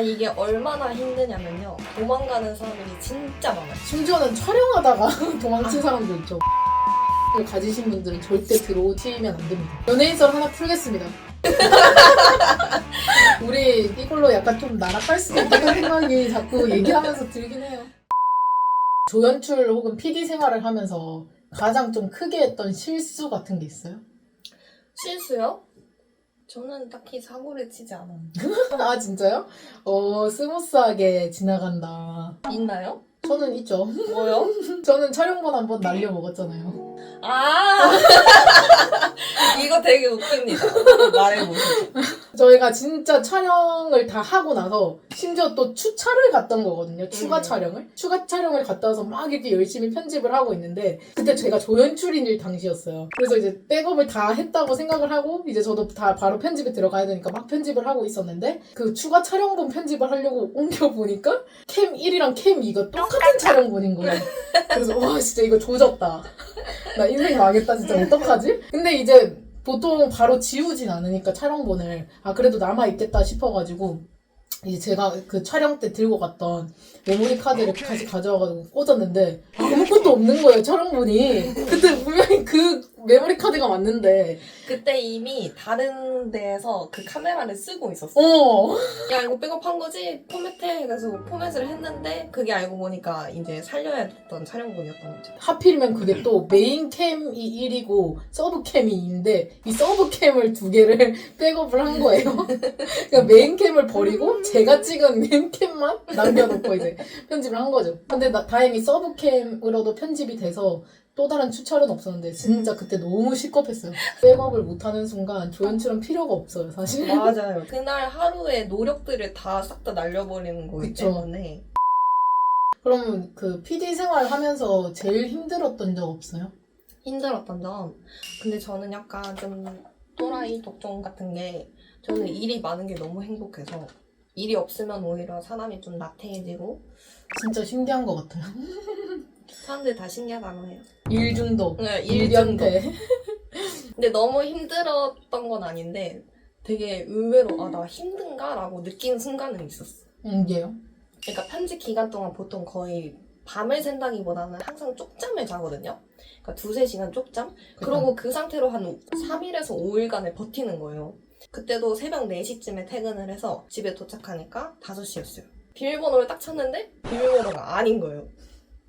아니 이게 얼마나 힘드냐면요. 도망가는 사람들이 진짜 많아요. 심지어는 촬영하다가 도망친 사람도 있죠. 을 가지신 분들은 절대 들어오시면 안 됩니다. 연예인 썰 하나 풀겠습니다. 우리 이걸로 약간 좀 날아갈 수도 있다는 생각이 자꾸 얘기하면서 들긴 해요. 조연출 혹은 PD 생활을 하면서 가장 좀 크게 했던 실수 같은 게 있어요? 실수요? 저는 딱히 사고를 치지 않아요. 아 진짜요? 어 스무스하게 지나간다. 있나요? 저는 있죠. 뭐요? 저는 촬영본 한 번 날려 먹었잖아요. 아 이거 되게 웃깁니다. 말해보세요. 저희가 진짜 촬영을 다 하고 나서 심지어 또 추차를 갔던 거거든요. 추가 음. 촬영을. 추가 촬영을 갔다 와서 막 이렇게 열심히 편집을 하고 있는데 그때 제가 조연출인일 당시였어요. 그래서 이제 백업을 다 했다고 생각을 하고 이제 저도 다 바로 편집에 들어가야 되니까 막 편집을 하고 있었는데 그 추가 촬영본 편집을 하려고 옮겨보니까 캠 1이랑 캠 2가 똑같은 촬영본인 거예요. 그래서 와 진짜 이거 조졌다. 나 인생 망했다 진짜 어떡하지? 근데 이제 보통 바로 지우진 않으니까 촬영본을 아 그래도 남아 있겠다 싶어가지고 이제 제가 그 촬영 때 들고 갔던 메모리 카드를 다시 가져와가지고 꽂았는데 아무것도 없는 거예요 촬영본이 그때 분명히 그 메모리 카드가 맞는데 그때 이미 다른 데에서 그 카메라를 쓰고 있었어. 어 야 이거 백업한 거지? 포맷해. 그래서 포맷을 했는데 그게 알고 보니까 이제 살려야 됐던 촬영본이었던 거죠. 하필이면 그게 또 메인 캠이 1이고 서브 캠이 2인데 이 서브 캠을 두 개를 백업을 한 거예요. 그러니까 메인 캠을 버리고 제가 찍은 메인 캠만 남겨놓고 이제 편집을 한 거죠. 근데 나, 다행히 서브 캠으로도 편집이 돼서 또 다른 추천은 없었는데 진짜 그때 너무 시겁했어요. 백업을 못하는 순간 조연출은 필요가 없어요 사실. 맞아요. 그날 하루의 노력들을 다 싹 다 날려버리는 거기 그쵸. 때문에 그러면 그 PD 생활 하면서 제일 힘들었던 적 없어요? 힘들었던 점. 근데 저는 약간 좀 또라이 독종 같은 게 저는 일이 많은 게 너무 행복해서 일이 없으면 오히려 사람이 좀 나태해지고 진짜 신기한 것 같아요. 사람들 다 신기하다고 해요. 일 중독. 네, 일. 일변태. 근데 너무 힘들었던 건 아닌데 되게 의외로 아 나 힘든가? 라고 느낀 순간은 있었어. 음, 이게요? 그러니까 편집 기간 동안 보통 거의 밤을 샌다기보다는 항상 쪽잠을 자거든요. 그러니까 두세 시간 쪽잠? 그러고 그 상태로 한 3일에서 5일간을 버티는 거예요. 그때도 새벽 4시쯤에 퇴근을 해서 집에 도착하니까 5시였어요. 비밀번호를 딱 쳤는데 비밀번호가 아닌 거예요.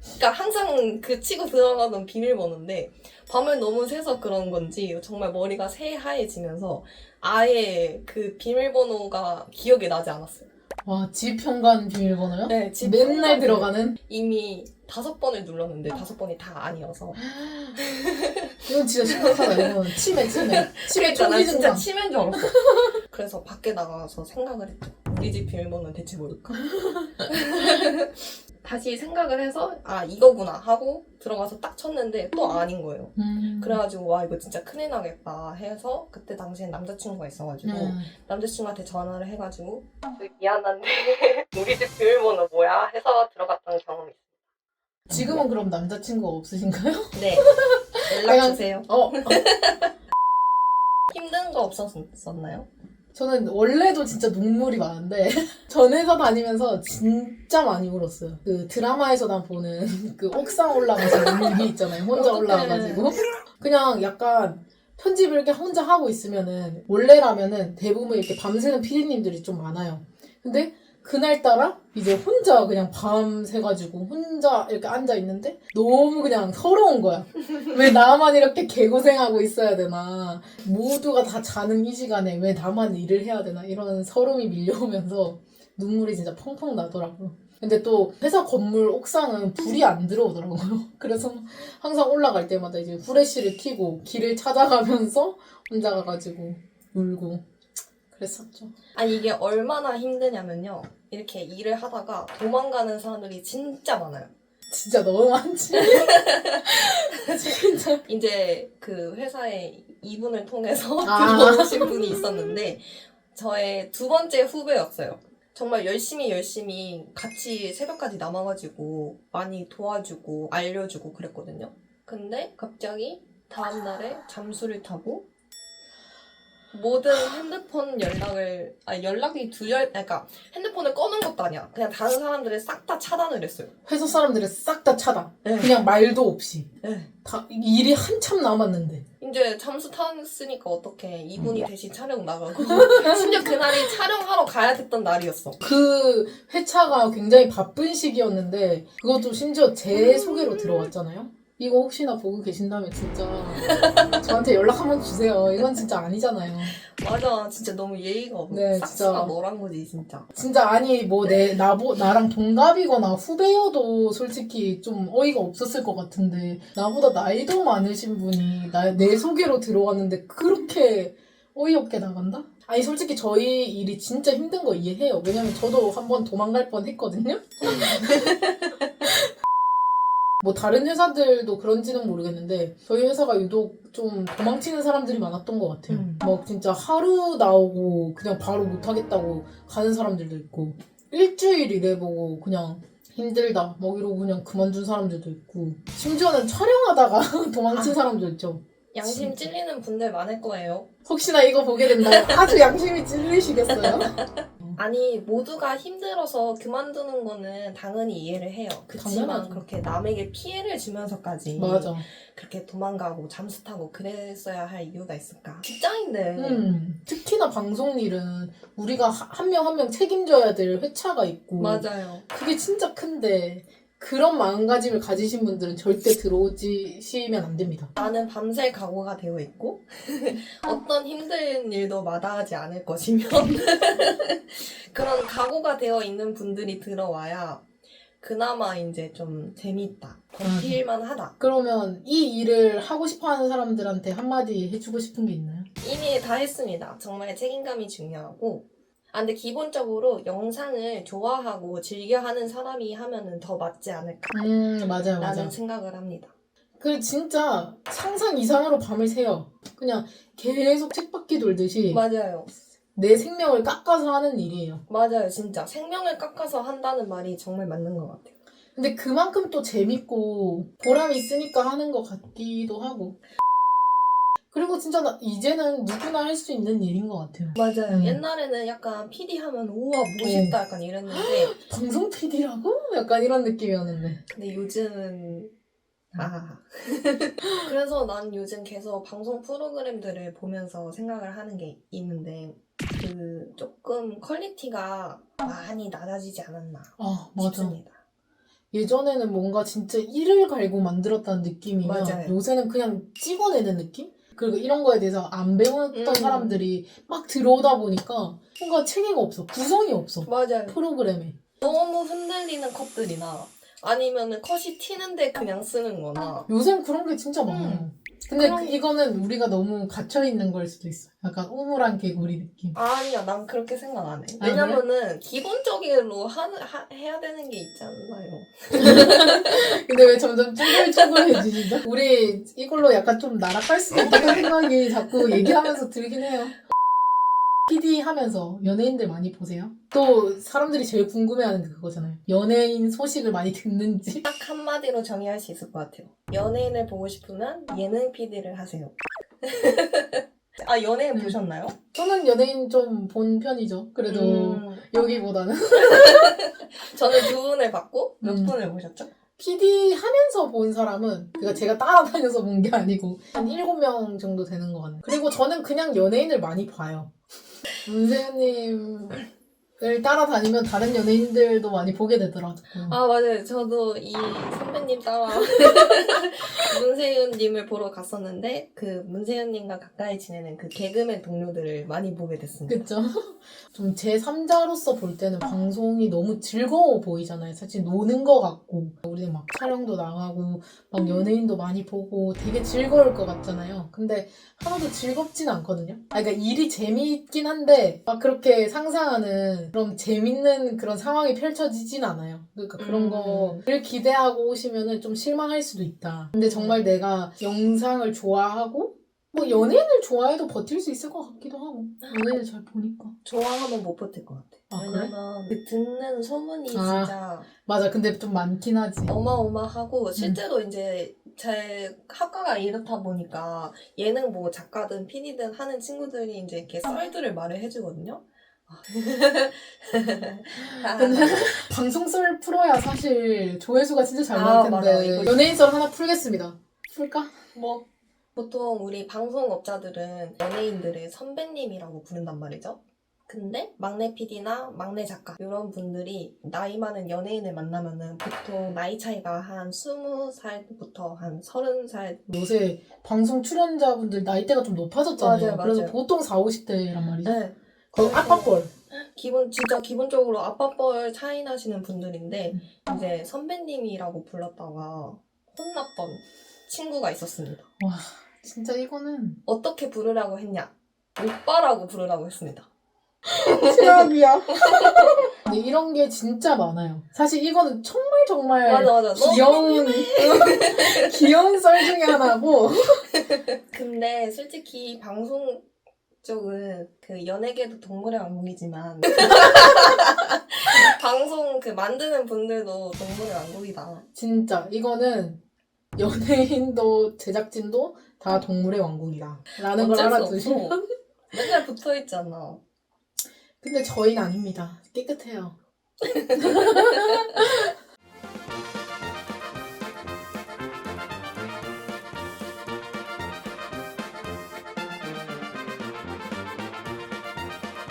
그러니까 항상 그 치고 들어가던 비밀번호인데 밤을 너무 새서 그런 건지 정말 머리가 새하얘지면서 아예 그 비밀번호가 기억이 나지 않았어요. 와, 집 현관 비밀번호요? 네, 집 맨날 현관에 들어가는? 이미 다섯 번을 눌렀는데 다섯 번이 다 아니어서 이건 진짜 심각하다. 이건 치매, 치매. 치매 그러니까 나 초기 진짜 증상. 치매인 줄 알았어. 그래서 밖에 나가서 생각을 했죠. 우리 집 비밀번호는 대체 뭘까? 다시 생각을 해서 아 이거구나 하고 들어가서 딱 쳤는데 또 아닌 거예요. 음. 그래가지고 와 이거 진짜 큰일 나겠다 해서 그때 당시엔 남자친구가 있어가지고 음. 남자친구한테 전화를 해가지고 저기 미안한데 우리 집 비밀번호 뭐야 해서 들어갔던 경험이 있어요. 지금은 그럼 남자친구가 없으신가요? 네 연락 주세요. 어. 힘든 거 없었나요? 저는 원래도 진짜 눈물이 많은데 전 회사 다니면서 진짜 많이 울었어요. 그 드라마에서나 보는 그 옥상 올라가서 울기 있잖아요. 혼자. 올라가가지고 그냥 약간 편집을 이렇게 혼자 하고 있으면은 원래라면은 대부분 이렇게 밤새는 피디님들이 좀 많아요. 근데 그날따라 이제 혼자 그냥 밤 새가지고 혼자 이렇게 앉아 있는데 너무 그냥 서러운 거야. 왜 나만 이렇게 개고생하고 있어야 되나. 모두가 다 자는 이 시간에 왜 나만 일을 해야 되나. 이런 서름이 밀려오면서 눈물이 진짜 펑펑 나더라고요. 근데 또 회사 건물 옥상은 불이 안 들어오더라고요. 그래서 항상 올라갈 때마다 이제 후레쉬를 켜고 길을 찾아가면서 혼자 가가지고 울고 그랬었죠. 아니 이게 얼마나 힘드냐면요. 이렇게 일을 하다가 도망가는 사람들이 진짜 많아요. 진짜 너무 많지. 진짜. 이제 그 회사에 이분을 통해서 아. 들어오신 분이 있었는데 저의 두 번째 후배였어요. 정말 열심히 열심히 같이 새벽까지 남아가지고 많이 도와주고 알려주고 그랬거든요. 근데 갑자기 다음날에 잠수를 타고 모든 핸드폰 연락을 아 연락이 두절 그러니까 핸드폰을 꺼는 것도 아니야. 그냥 다른 사람들을 싹 다 차단을 했어요. 회사 사람들을 싹 다 차단. 네. 그냥 말도 없이. 네. 다 일이 한참 남았는데. 이제 잠수 탔으니까 어떻게 이분이 대신 촬영 나가고 심지어 그날이 촬영하러 가야 됐던 날이었어. 그 회차가 굉장히 바쁜 시기였는데 그것도 심지어 제 소개로 들어왔잖아요. 이거 혹시나 보고 계신다면 진짜 저한테 연락 한번 주세요. 이건 진짜 아니잖아요. 맞아, 진짜 너무 예의가 없네. 네, 싹수가 진짜. 뭐란 거지 진짜. 진짜 아니 뭐 내 나보 나랑 동갑이거나 후배여도 솔직히 좀 어이가 없었을 것 같은데 나보다 나이도 많으신 분이 나 내 소개로 들어왔는데 그렇게 어이없게 나간다? 아니 솔직히 저희 일이 진짜 힘든 거 이해해요. 왜냐면 저도 한번 도망갈 뻔 했거든요. 뭐 다른 회사들도 그런지는 모르겠는데 저희 회사가 유독 좀 도망치는 사람들이 많았던 것 같아요. 음. 막 진짜 하루 나오고 그냥 바로 못하겠다고 가는 사람들도 있고 일주일 일해보고 그냥 힘들다 막 이러고 그냥 그만둔 사람들도 있고 심지어는 촬영하다가 도망친 아. 사람도 있죠. 양심 진짜. 찔리는 분들 많을 거예요. 혹시나 이거 보게 된다면 아주 양심이 찔리시겠어요? 아니 모두가 힘들어서 그만두는 거는 당연히 이해를 해요. 그렇지만 당연하죠. 그렇게 남에게 피해를 주면서까지 맞아. 그렇게 도망가고 잠수 타고 그랬어야 할 이유가 있을까? 직장인들 음, 특히나 방송 일은 우리가 한 명 한 명 책임져야 될 회차가 있고 맞아요. 그게 진짜 큰데 그런 마음가짐을 가지신 분들은 절대 들어오시면 안 됩니다. 나는 밤샐 각오가 되어 있고 어떤 힘든 일도 마다하지 않을 것이며 그런 각오가 되어 있는 분들이 들어와야 그나마 이제 좀 재밌다 버틸만 하다 그러면 이 일을 하고 싶어 하는 사람들한테 한마디 해주고 싶은 게 있나요? 이미 다 했습니다 정말 책임감이 중요하고 아 근데 기본적으로 영상을 좋아하고 즐겨하는 사람이 하면은 더 맞지 않을까 음, 맞아요, 맞아요. 라는 생각을 합니다 그 진짜 상상 이상으로 밤을 새요. 그냥 계속 책바퀴 돌듯이 맞아요 내 생명을 깎아서 하는 일이에요. 맞아요 진짜 생명을 깎아서 한다는 말이 정말 맞는 것 같아요 근데 그만큼 또 재밌고 보람이 있으니까 하는 것 같기도 하고. 그리고 진짜 나 이제는 누구나 할 수 있는 일인 것 같아요. 맞아요. 음. 옛날에는 약간 PD 하면 우와 멋있다 약간 이랬는데 방송 PD라고? 약간 이런 느낌이었는데. 근데 요즘은 아 그래서 난 요즘 계속 방송 프로그램들을 보면서 생각을 하는 게 있는데 그 조금 퀄리티가 많이 낮아지지 않았나 아, 맞아. 싶습니다. 예전에는 뭔가 진짜 이를 갈고 만들었다는 느낌이면 맞아요. 요새는 그냥 찍어내는 느낌? 그리고 이런 거에 대해서 안 배웠던 음. 사람들이 막 들어오다 보니까 뭔가 체계가 없어. 구성이 없어. 맞아요. 프로그램에. 너무 흔들리는 컷들이나 아니면은 컷이 튀는데 그냥 쓰는 거나 요새는 그런 게 진짜 많아. 음. 근데 그럼- 그- 이거는 우리가 너무 갇혀 있는 걸 수도 있어. 약간 우물한 개구리 느낌. 아니야 난 그렇게 생각 안 해. 아, 왜냐면은 기본적으로 하는 하, 해야 되는 게 있지 않나요? 근데 왜 점점 쭈글쭈글해지시죠? 우리 이걸로 약간 좀 날아갈 수도 있다는 생각이 자꾸 얘기하면서 들긴 해요. PD 하면서 연예인들 많이 보세요? 또 사람들이 제일 궁금해하는 게 그거잖아요. 연예인 소식을 많이 듣는지. 딱 한마디로 정의할 수 있을 것 같아요. 연예인을 보고 싶으면 예능 PD를 하세요. 아, 연예인 음. 보셨나요? 저는 연예인 좀 본 편이죠. 그래도 음, 여기보다는. 저는 두 분을 봤고 몇 음. 분을 보셨죠? PD 하면서 본 사람은 그러니까 제가 따라다녀서 본 게 아니고 한 7명 정도 되는 것 같아요. 그리고 저는 그냥 연예인을 많이 봐요. 문세윤님 을 따라다니면 다른 연예인들도 많이 보게 되더라고요. 아, 맞아요. 저도 이 선배님 따라 문세윤님을 보러 갔었는데 그 문세윤님과 가까이 지내는 그 개그맨 동료들을 많이 보게 됐습니다. 그쵸? 좀 제3자로서 볼 때는 방송이 너무 즐거워 보이잖아요. 사실 노는 것 같고. 우리는 막 촬영도 나가고, 막 연예인도 많이 보고 되게 즐거울 것 같잖아요. 근데 하나도 즐겁진 않거든요. 아, 그러니까 일이 재미있긴 한데, 막 그렇게 상상하는 그런 재밌는 그런 상황이 펼쳐지진 않아요. 그러니까 그런 음. 거를 기대하고 오시면은 좀 실망할 수도 있다. 근데 정말 내가 영상을 좋아하고, 뭐 연예인을 좋아해도 버틸 수 있을 것 같기도 하고 연예인을 잘 보니까 좋아하면 못 버틸 것 같아. 아? 왜냐면 그 듣는 소문이 아. 진짜 맞아 근데 좀 많긴 하지 어마어마하고 실제로 이제 제 학과가 이렇다 보니까 예능 뭐 작가든 PD든 하는 친구들이 이제 이렇게 썰들을 말을 해주거든요. 아. 근데 방송 썰 풀어야 사실 조회수가 진짜 잘 아, 나올 맞아. 텐데 이거- 연예인 썰 하나 풀겠습니다. 풀까? 뭐 보통 우리 방송업자들은 연예인들을 선배님이라고 부른단 말이죠. 근데 막내 PD나 막내 작가 이런 분들이 나이 많은 연예인을 만나면은 보통 나이 차이가 한 20살부터 한 30살 요새 방송 출연자분들 나이대가 좀 높아졌잖아요. 맞아요, 그래서 맞아요. 보통 4, 50대란 말이죠. 네. 그 아빠 뻘. 기본 진짜 기본적으로 아빠뻘 차이 나시는 분들인데 음. 이제 선배님이라고 불렀다가 혼났던 친구가 있었습니다. 진짜 이거는 어떻게 부르라고 했냐? 오빠라고 부르라고 했습니다. 최악이야. 근데 이런 게 진짜 많아요. 사실 이거는 정말 정말 맞아 맞아. 너 귀여운 귀여운 썰 중에 하나고 근데 솔직히 방송 쪽은 그 연예계도 동물의 왕국이지만 방송 그 만드는 분들도 동물의 왕국이다. 진짜 이거는 연예인도 제작진도 다 동물의 왕국이다. 라는 걸 어쩔 수 알아두시면 없어. 맨날 붙어 있잖아. 근데 저희는 아닙니다. 깨끗해요.